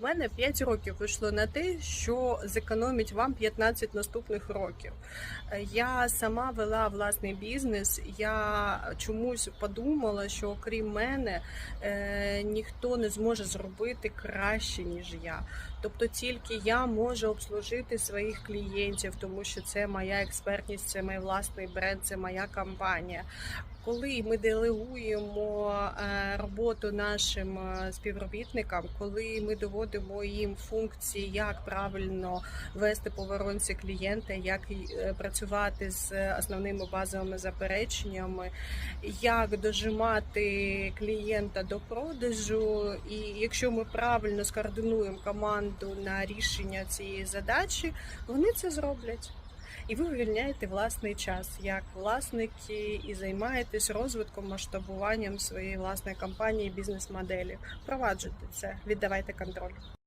У мене 5 років пішло на те, що зекономить вам 15 наступних років. Я сама вела власний бізнес. Я чомусь подумала, що окрім мене е, ніхто не зможе зробити краще ніж я. Тобто тільки я можу обслужити своїх клієнтів, тому що це моя експертність, це мій власний бренд, це моя компанія. Коли ми делегуємо е, роботу нашим е, співробітникам, коли ми доводимо їм функції, як правильно вести по воронці клієнта, як е, працювати з основними базовими запереченнями, як дожимати клієнта до продажу, і якщо ми правильно скоординуємо команду на рішення цієї задачі, вони це зроблять. І ви вивільняєте власний час як власники і займаєтесь розвитком, масштабуванням своєї власної компанії, бізнес-моделі. Впроваджуйте це, віддавайте контроль.